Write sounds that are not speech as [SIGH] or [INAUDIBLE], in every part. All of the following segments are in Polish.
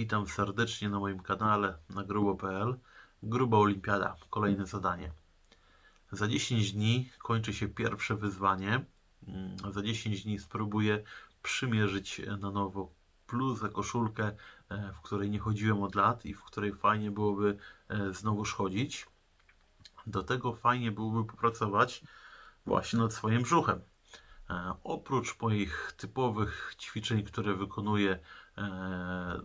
Witam serdecznie na moim kanale na grubo.pl. Gruba Olimpiada, kolejne zadanie. Za 10 dni kończy się pierwsze wyzwanie. Mm, Za 10 dni spróbuję przymierzyć na nowo bluzę, koszulkę, e, w której nie chodziłem od lat i w której fajnie byłoby e, znowuż chodzić. Do tego fajnie byłoby popracować właśnie nad swoim brzuchem. E, Oprócz moich typowych ćwiczeń, które wykonuję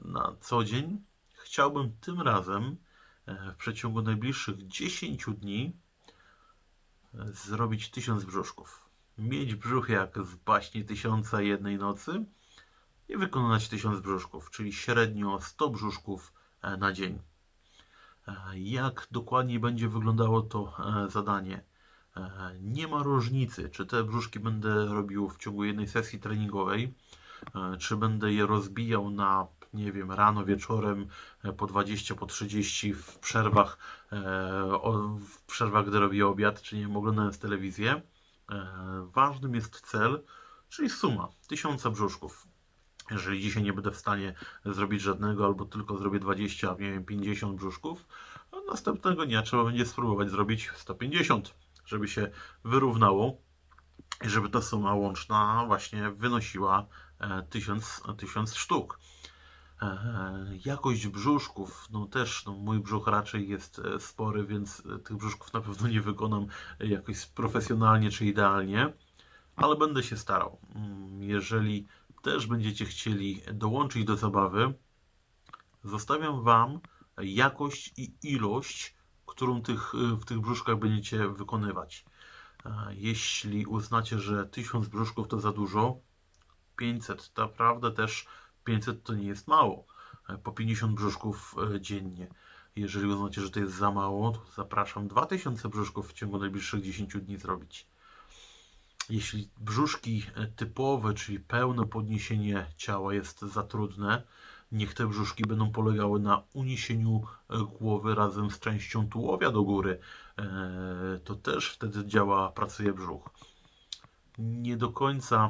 na co dzień, chciałbym tym razem e, w przeciągu najbliższych 10 dni e, zrobić 1000 brzuszków. Mieć brzuch jak z baśni Tysiąca Jednej Nocy i wykonać 1000 brzuszków, czyli średnio 100 brzuszków e, na dzień. E, Jak dokładnie będzie wyglądało to e, zadanie? E, Nie ma różnicy, czy te brzuszki będę robił w ciągu jednej sesji treningowej, e, czy będę je rozbijał na, nie wiem, rano, wieczorem e, po 20, po 30 w przerwach, e, w przerwach, gdy robię obiad, czy nie oglądając telewizję. E, Ważnym jest cel, czyli suma 1000 brzuszków. Jeżeli dzisiaj nie będę w stanie zrobić żadnego, albo tylko zrobię 20, a nie wiem, 50 brzuszków, a następnego dnia trzeba będzie spróbować zrobić 150, żeby się wyrównało żeby ta suma łączna właśnie wynosiła e, 1000, 1000 sztuk. E, Jakość brzuszków, no też no, mój brzuch raczej jest e, spory, więc tych brzuszków na pewno nie wykonam jakoś profesjonalnie czy idealnie, ale będę się starał. Mm, Jeżeli też będziecie chcieli dołączyć do zabawy, zostawiam Wam jakość i ilość, którą tych, w tych brzuszkach będziecie wykonywać. Jeśli uznacie, że 1000 brzuszków to za dużo, 500, to naprawdę też 500 to nie jest mało. E, Po 50 brzuszków e, dziennie. Jeżeli uznacie, że to jest za mało, to zapraszam 2000 brzuszków w ciągu najbliższych 10 dni zrobić. Jeśli brzuszki e, typowe, czyli pełne podniesienie ciała jest za trudne, niech te brzuszki będą polegały na uniesieniu e, głowy razem z częścią tułowia do góry. E, To też wtedy działa, pracuje brzuch. Nie do końca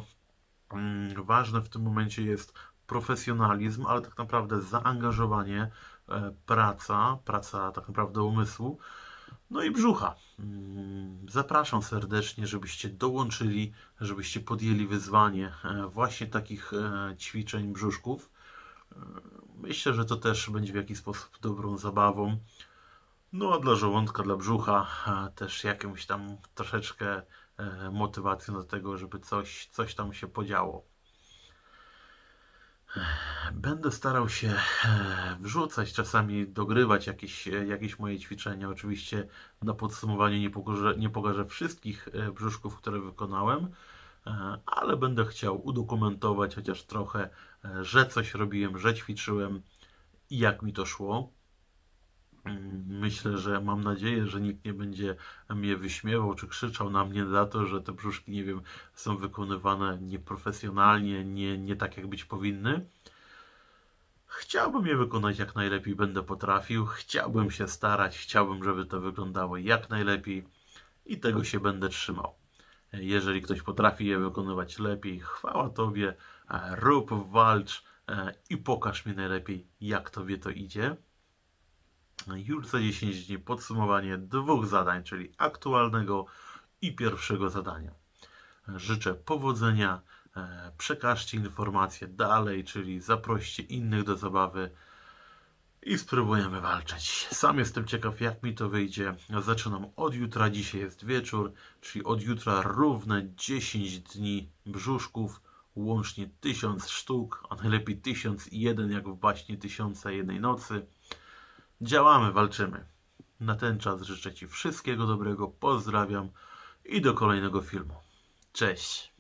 mm, ważne w tym momencie jest profesjonalizm, ale tak naprawdę zaangażowanie, e, praca, praca tak naprawdę umysłu, no i brzucha. Mm, Zapraszam serdecznie, żebyście dołączyli, żebyście podjęli wyzwanie właśnie takich ćwiczeń brzuszków. Myślę, że to też będzie w jakiś sposób dobrą zabawą. No a dla żołądka, dla brzucha e, też jakąś tam troszeczkę e, motywacją do tego, żeby coś, coś tam się podziało. Będę starał się e, wrzucać, czasami dogrywać jakieś, jakieś moje ćwiczenia. Oczywiście na podsumowaniu nie pokażę, nie pokażę wszystkich brzuszków, które wykonałem, ale będę chciał udokumentować chociaż trochę, e, że coś robiłem, że ćwiczyłem i jak mi to szło. Mm, Myślę, że mam nadzieję, że nikt nie będzie mnie wyśmiewał czy krzyczał na mnie za to, że te brzuszki, nie wiem, są wykonywane nieprofesjonalnie, nie, nie tak jak być powinny. Chciałbym je wykonać jak najlepiej będę potrafił, chciałbym się starać, chciałbym, żeby to wyglądało jak najlepiej i tego się będę trzymał. Jeżeli ktoś potrafi je wykonywać lepiej, chwała Tobie, e, rób, walcz e, i pokaż mi najlepiej, jak Tobie to idzie. Już za 10 dni podsumowanie dwóch zadań, czyli aktualnego i pierwszego zadania. Życzę powodzenia, e, przekażcie informacje dalej, czyli zaproście innych do zabawy i spróbujemy walczyć. Sam jestem ciekaw, jak mi to wyjdzie. Zaczynam od jutra, dzisiaj jest wieczór, czyli od jutra równe 10 dni brzuszków, łącznie 1000 sztuk, a najlepiej 1001, jak w baśni Tysiąca i Jednej Nocy. Działamy, walczymy. Na ten czas życzę Ci wszystkiego dobrego, pozdrawiam i do kolejnego filmu. Cześć!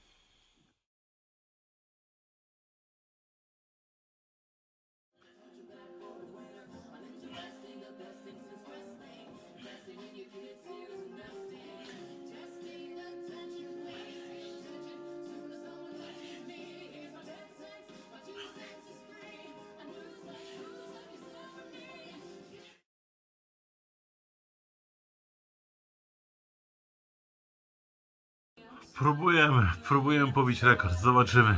Próbujemy, próbujemy pobić rekord, zobaczymy.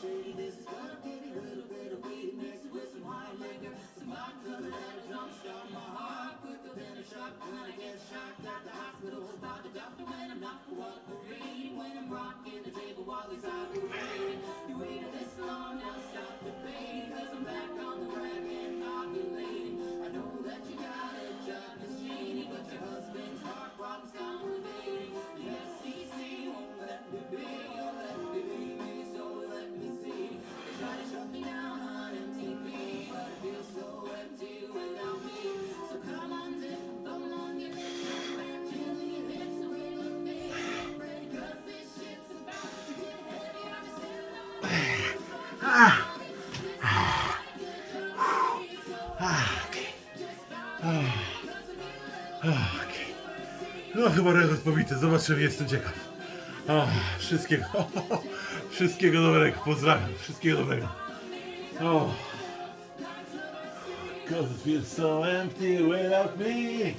Shady, this is No chyba rekord pobity, zobaczymy, jestem ciekaw. O, wszystkiego, [LAUGHS] wszystkiego dobrego, pozdrawiam, wszystkiego dobrego. O. Cause it feels so empty without me.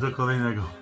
Do kolejnego.